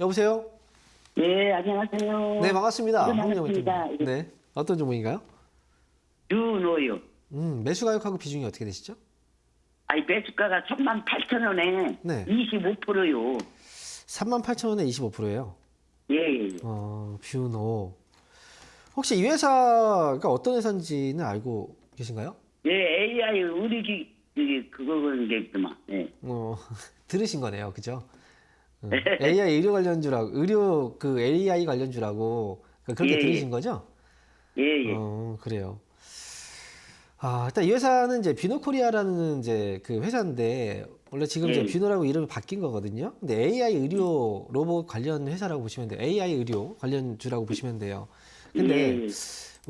여보세요? 예, 안녕하세요. 네, 반갑습니다. 네, 반갑습니다. 팀. 네. 어떤 종목인가요? 유노요. 음, 매수 가격하고 비중이 어떻게 되시죠? 아니, 매수가가 3만 8천 원에 네. 25%요. 38,000원에 25%예요. 예, 예. 어, 뷰노. 혹시 이 회사가 어떤 회사인지는 알고 계신가요? 예, AI 의료기, 이게 그거는 게 있구만. 예. 어, 들으신 거네요. 그죠? 어, AI 의료 관련주라고, 의료 그 AI 관련주라고 그- 그렇게 예, 예. 들으신 거죠? 예, 예. 어, 그래요. 아, 일단 이 회사는 이제 비노코리아라는 이제 그 회사인데 원래 지금 이제 예. 비노라고 이름이 바뀐 거거든요. 근데 AI 의료 로봇 관련 회사라고 보시면 돼요. AI 의료 관련주라고 보시면 돼요. 근데 예, 예.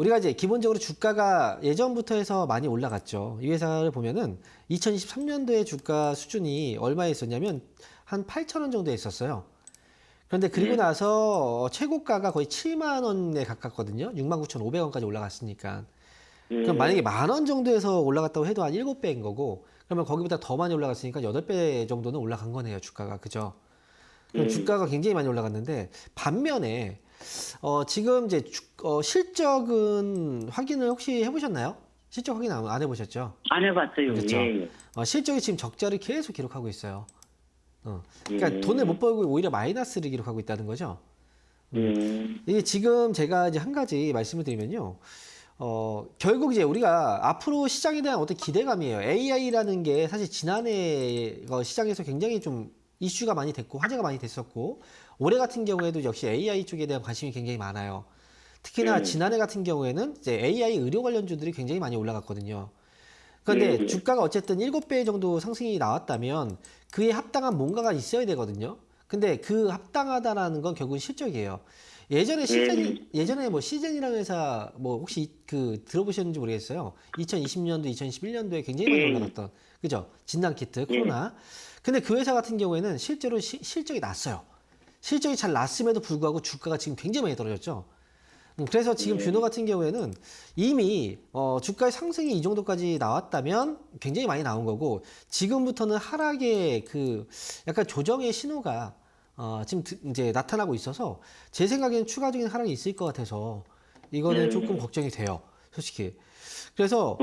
우리가 이제 기본적으로 주가가 예전부터 해서 많이 올라갔죠. 이 회사를 보면은 2023년도에 주가 수준이 얼마에 있었냐면 한 8,000원 정도에 있었어요. 그런데 그리고 네. 나서 최고가가 거의 7만 원에 가깝거든요. 69,500원까지 올라갔으니까. 예. 그럼 만약에 만 원 정도에서 올라갔다고 해도 한 7배인 거고, 그러면 거기보다 더 많이 올라갔으니까 8배 정도는 올라간 거네요, 주가가. 그죠? 그럼 음. 주가가 굉장히 많이 올라갔는데, 반면에, 어, 지금 이제 주- 어, 실적은 확인을 혹시 해보셨나요? 실적 확인 안, 안 해보셨죠? 안 해봤어요. 그렇죠. 예, 예. 어, 실적이 지금 적자를 계속 기록하고 있어요. 어, 그러니까 예. 돈을 못 벌고 오히려 마이너스를 기록하고 있다는 거죠. 예. 이게 지금 제가 이제 한 가지 말씀을 드리면요. 어, 결국 이제 우리가 앞으로 시장에 대한 어떤 기대감이에요. AI라는 게 사실 지난해 어, 시장에서 굉장히 좀 이슈가 많이 됐고 화제가 많이 됐었고 올해 같은 경우에도 역시 AI 쪽에 대한 관심이 굉장히 많아요. 특히나 네. 지난해 같은 경우에는 이제 AI 의료 관련주들이 굉장히 많이 올라갔거든요. 그런데 네. 주가가 어쨌든 7배 정도 상승이 나왔다면 그에 합당한 뭔가가 있어야 되거든요. 근데 그 합당하다라는 건 결국은 실적이에요. 예전에 시즌 예전에 뭐 시즌이라는 회사 뭐 혹시 그 들어보셨는지 모르겠어요. 2020년도, 2021년도에 굉장히 많이 예. 올라갔던 그죠? 진단 키트 코로나. 근데 그 회사 같은 경우에는 실제로 시- 실적이 났어요. 실적이 잘 났음에도 불구하고 주가가 지금 굉장히 많이 떨어졌죠. 음, 그래서 지금 뷰노 같은 경우에는 이미 어, 주가의 상승이 이 정도까지 나왔다면 굉장히 많이 나온 거고 지금부터는 하락의 그 약간 조정의 신호가 어, 지금 드- 이제 나타나고 있어서 제 생각에는 추가적인 하락이 있을 것 같아서 이거는 네. 조금 걱정이 돼요, 솔직히. 그래서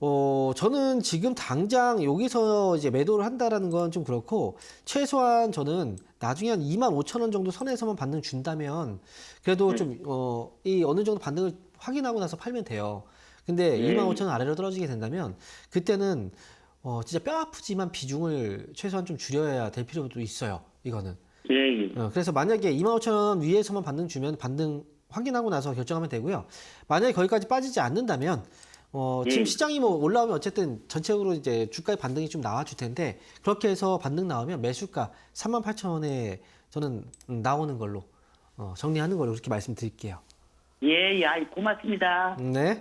어, 저는 지금 당장 여기서 이제 매도를 한다라는 건 좀 그렇고, 최소한 저는 나중에 한 2만 5천 원 정도 선에서만 반등 준다면, 그래도 좀, 어, 이 어느 정도 반등을 확인하고 나서 팔면 돼요. 근데 네. 2만 5천 원 아래로 떨어지게 된다면, 그때는, 어, 진짜 뼈 아프지만 비중을 최소한 좀 줄여야 될 필요도 있어요. 이거는. 예, 예. 어, 그래서 만약에 25,000원 위에서만 반등 주면 반등 확인하고 나서 결정하면 되고요. 만약에 거기까지 빠지지 않는다면 어, 지금 예. 시장이 뭐 올라오면 어쨌든 전체적으로 이제 주가의 반등이 좀 나와줄 텐데 그렇게 해서 반등 나오면 매수가 38,000원에 저는 음, 나오는 걸로 어, 정리하는 걸로 그렇게 말씀드릴게요. 예, 예. 아이, 고맙습니다. 네.